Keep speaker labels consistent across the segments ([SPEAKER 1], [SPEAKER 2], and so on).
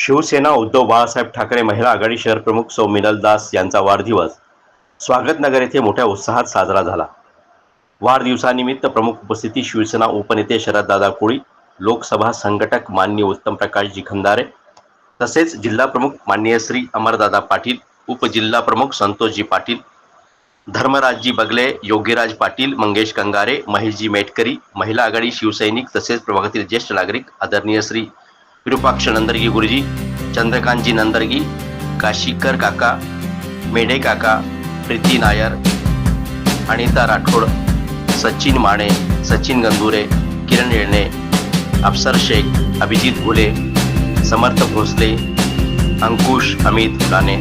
[SPEAKER 1] शिवसेना उद्धव बाळासाहेब ठाकरे महिला आघाडी शहर प्रमुख सौ मिनल दास यांचा वाढदिवस स्वागतनगर येथे मोठ्या उत्साहात साजरा झाला. वाढदिवसानिमित्त प्रमुख उपस्थिती शिवसेना उपनेते शरददादा कोळी लोकसभा संघटक माननीय उत्तम प्रकाशजी खंदारे तसेच जिल्हा प्रमुख माननीय श्री अमरदादा पाटील उपजिल्हा प्रमुख संतोषजी पाटील धर्मराजजी बगले योगीराज पाटील मंगेश कंगारे महेशजी मेटकरी महिला आघाडी शिवसैनिक तसेच प्रभागातील ज्येष्ठ नागरिक आदरणीय श्री विरूपाक्ष नंदरगी गुरुजी चंद्रकांतजी नंदरगी काशीकर काका मेढे काका प्रीती नायर अनिता राठोड सचिन माने सचिन गंधुरे किरण येळणे अफसर शेख अभिजित घुले समर्थ भोसले अंकुश अमित फुलाने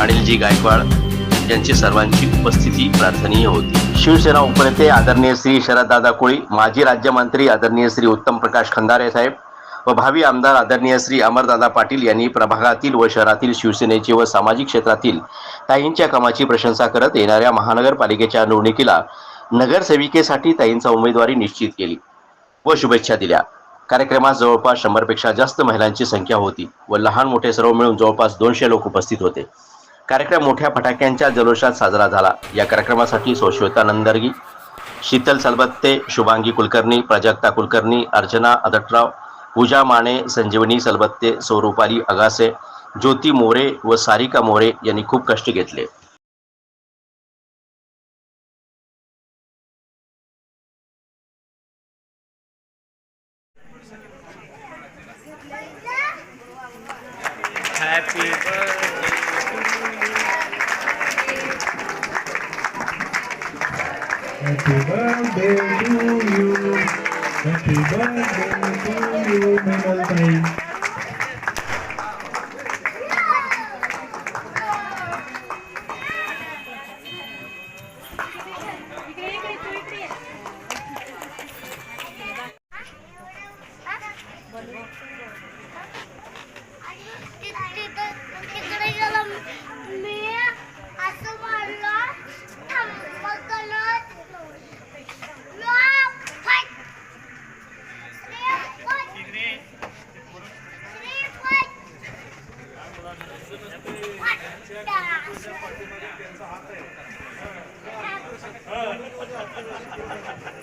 [SPEAKER 1] अनिलजी गायकवाड यांची सर्वांची उपस्थिती प्रार्थनीय होती. शिवसेना उपनेते आदरणीय श्री शरददादा कोळी माजी राज्यमंत्री आदरणीय श्री उत्तम प्रकाश खंदारे साहेब व भावी आमदार आदरणीय श्री अमरदादा पाटील यांनी प्रभागातील व शहरातील शिवसेनेचे व सामाजिक क्षेत्रातील ताईंच्या कामाची प्रशंसा करत येणाऱ्या महानगरपालिकेच्या निवडणुकीला नगरसेविकेसाठी ताईंचा उमेदवारी निश्चित केली व शुभेच्छा दिल्या. कार्यक्रमात जवळपास शंभरपेक्षा जास्त महिलांची संख्या होती व लहान मोठे सर्व मिळून जवळपास दोनशे लोक उपस्थित होते. कार्यक्रम मोठ्या फटाक्यांच्या जल्लोषात साजरा झाला. या कार्यक्रमासाठी सोश्वेता नंदर्गी शीतल सलबत्ते शुभांगी कुलकर्णी प्राजक्ता कुलकर्णी अर्चना अदटराव पूजा माने संजीवनी सलबत्ते सौरूपाली अगासे ज्योती मोरे व सारिका मोरे यांनी खूप कष्ट घेतले
[SPEAKER 2] Happy birthday. Happy birthday to you. Happy birthday to you, Menaltai.
[SPEAKER 3] तिकडे 이런생각도많이드는 데, 사학자의생각이에 요.